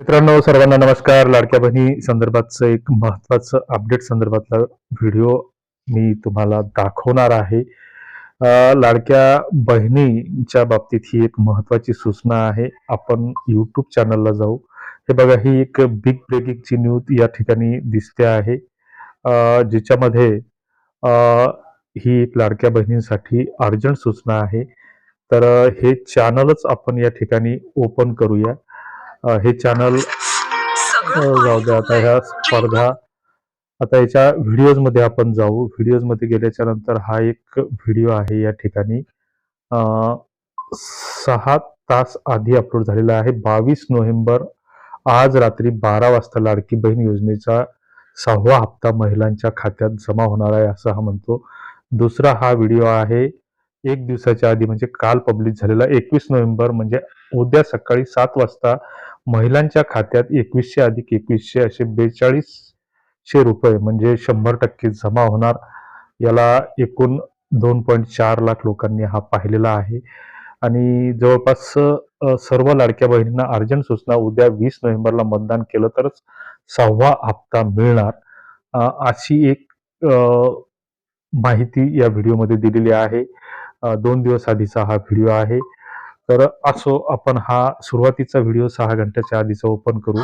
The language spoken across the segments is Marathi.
मित्रांनो सर्वांना नमस्कार. लाडक्या बहिणी संदर्भातचं एक महत्वाचं अपडेट संदर्भातला व्हिडिओ मी तुम्हाला दाखवणार आहे. लाडक्या बहिणीच्या बाबतीत ही एक महत्वाची सूचना आहे. आपण युट्यूब चॅनलला जाऊ. हे बघा ही एक बिग ब्रेकिंगची न्यूज या ठिकाणी दिसते आहे. ज्याच्यामध्ये ही एक लाडक्या बहिणींसाठी अर्जंट सूचना आहे. तर हे चॅनलच आपण या ठिकाणी ओपन करूया. हे चॅनल जाऊ द्या आता ह्या स्पर्धा आता याच्या व्हिडिओजमध्ये आपण जाऊ. व्हिडिओजमध्ये गेल्याच्यानंतर हा एक व्हिडिओ आहे या ठिकाणी. सहा तास आधी अपलोड झालेला आहे. बावीस नोव्हेंबर आज रात्री बारा वाजता लाडकी बहीण योजनेचा सहावा हप्ता महिलांच्या खात्यात जमा होणार आहे असं हा म्हणतो. दुसरा हा व्हिडिओ आहे. एक दिवसाच्या आधी म्हणजे काल पब्लिश झालेला एकवीस नोव्हेंबर म्हणजे उद्या सकाळी सात वाजता महिलांच्या खात्यात एकवीसशे अधिक एकवीसशे असे बेचाळीसशे रुपये म्हणजे शंभर टक्के जमा होणार. याला एकूण दोन पॉईंट चार लाख लोकांनी हा पाहिलेला आहे. आणि जवळपास सर्व लाडक्या बहिणींना अर्जंट सूचना उद्या वीस नोव्हेंबरला मतदान केलं तरच सहावा हप्ता मिळणार. अशी एक माहिती या व्हिडिओमध्ये दिलेली आहे. दोन दिवस आधीचा हा व्हिडिओ आहे. तर असो आपण हा सुरुवातीचा व्हिडिओ सहा घंट्याच्या आधीचा ओपन करू.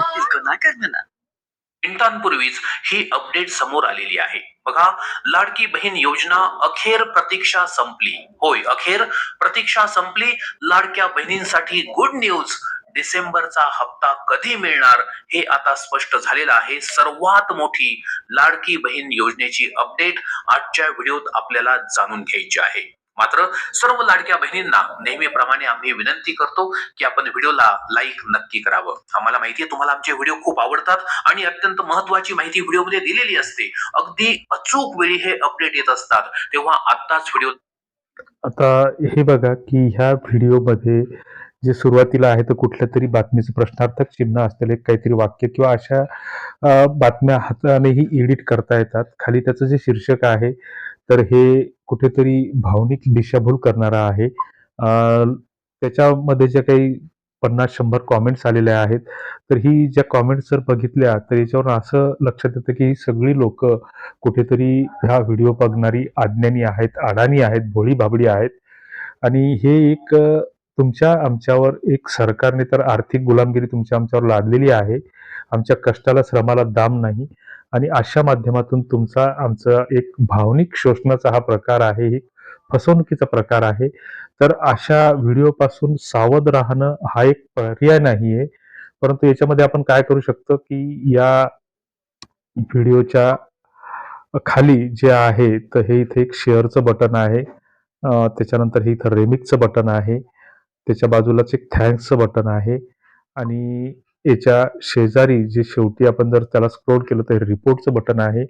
मिनिटांपूर्वीच ही अपडेट समोर आलेली आहे. बघा लाडकी बहीण योजना अखेर प्रतीक्षा संपली. होय अखेर प्रतीक्षा संपली. लाडक्या बहिणींसाठी गुड न्यूज डिसेंबरचा हप्ता कधी मिळणार हे आता स्पष्ट झालेलं आहे. सर्वात मोठी लाडकी बहीण योजनेची अपडेट आजच्या व्हिडिओत आपल्याला जाणून घ्यायची आहे. मात्र सर्व लाडक्या बहिणींना नेहमीप्रमाणे आम्ही विनंती करतो की आपण व्हिडिओला लाईक नक्की करावं. आम्हाला माहिती आहे तुम्हाला आमचे व्हिडिओ खूप आवडतात आणि अत्यंत महत्वाची माहिती व्हिडिओमध्ये दिलेली असते. अगदी अचूक वेळी हे अपडेट येत असतात. तेव्हा आत्ताच व्हिडिओ आता हे बघा की ह्या व्हिडिओमध्ये जे सुरुवातीला आहे तर कुठल्या तरी बातमीचं प्रश्नार्थक चिन्ह असलेले काहीतरी वाक्य किंवा अशा बातम्या हातानेही एडिट करता येतात. खाली त्याचं जे शीर्षक आहे तर हे कुठेतरी भावनिक दिशाभूल करणारा आहे. त्याच्यामध्ये ज्या काही पन्नास शंभर कॉमेंट्स आलेल्या आहेत तर ही ज्या कॉमेंट्स जर बघितल्या तर याच्यावरून असं लक्षात येतं की सगळी लोक कुठेतरी ह्या व्हिडिओ बघणारी अज्ञानी आहेत अडाणी आहेत भोळी भाबडी आहेत. आणि हे एक तुमच्या आमच्यावर एक सरकारने तर आर्थिक गुलामगिरी तुमच्या आमच्यावर लादलेली आहे. आमच्या कष्टाला श्रमाला दाम नाही. आणि अशा माध्यमातून तुमचा आमचा एक भावनिक शोषणाचा हा प्रकार आहे ही फसवणुकीचा प्रकार आहे. तर अशा व्हिडिओपासून सावध राहणं हा एक पर्याय नाहीये. परंतु याच्यामध्ये आपण काय करू शकतो की या व्हिडिओच्या खाली जे आहे तर हे इथे एक शेअरचं बटन आहे. त्याच्यानंतर हे इथं रेमिकचं बटन आहे. त्याच्या बाजूलाच एक थँक्सचं बटन आहे. आणि याच्या शेजारी जे शेवटी आपण जर त्याला स्क्रोल केलं तर रिपोर्टचं बटन आहे.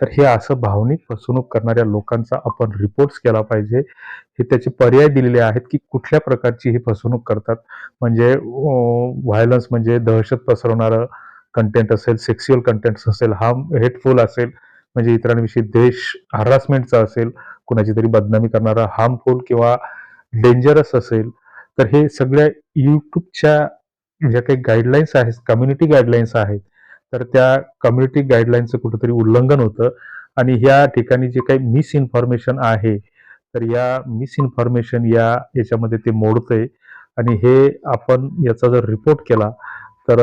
तर हे असं भावनिक फसवणूक करणाऱ्या लोकांचा आपण रिपोर्ट्स केला पाहिजे. हे त्याचे पर्याय दिलेले आहेत की कुठल्या प्रकारची ही फसवणूक करतात. म्हणजे व्हायलन्स म्हणजे दहशत पसरवणारं कंटेंट असेल सेक्स्युअल कंटेंट असेल हार्म हेटफुल असेल म्हणजे इतरांविषयी देश हरासमेंटचा असेल कुणाची तरी बदनामी करणारा हार्मफुल किंवा डेंजरस असेल तर हे सगळ्या युट्यूबच्या ज्या काही गाईडलाईन्स आहेत कम्युनिटी गाईडलाईन्स आहेत तर त्या कम्युनिटी गाईडलाईनचं कुठंतरी उल्लंघन होतं. आणि ह्या ठिकाणी जे काही मिस इन्फॉर्मेशन आहे तर या मिस इन्फॉर्मेशन या याच्यामध्ये ते मोडतंय. आणि हे आपण याचा जर रिपोर्ट केला तर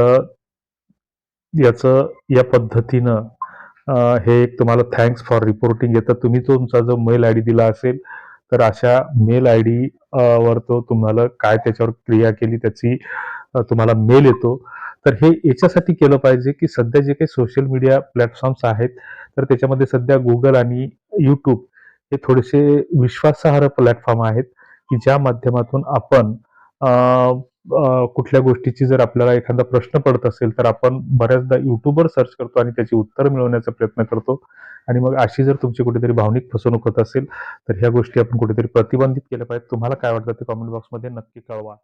याचं या पद्धतीनं हे एक तुम्हाला थँक्स फॉर रिपोर्टिंग येतं. तुम्ही तुमचा जो मेल आय डी दिला असेल तर अशा मेल आय डी वर तो तुम्हाला काय त्याच्यावर क्रिया केली त्याची तुम्हाला मेल येतो. तर हे याच्यासाठी केलं पाहिजे की सध्या जे काही सोशल मीडिया प्लॅटफॉर्म्स आहेत तर त्याच्यामध्ये सध्या गुगल आणि यूट्यूब हे थोडेसे विश्वासार्ह प्लॅटफॉर्म आहेत की ज्या माध्यमातून आपण कुठल्या गोष्टीची जर आपल्याला एखादा प्रश्न पडत असेल तर आपण बऱ्याचदा युट्यूबवर सर्च करतो आणि त्याची उत्तर मिळवण्याचा प्रयत्न करतो. आणि मग अशी जर तुमची कुठेतरी भावनिक फसवणूक होत असेल तर ह्या गोष्टी आपण कुठेतरी प्रतिबंधित केल्या पाहिजेत. तुम्हाला काय वाटतं ते कॉमेंट बॉक्समध्ये नक्की कळवा.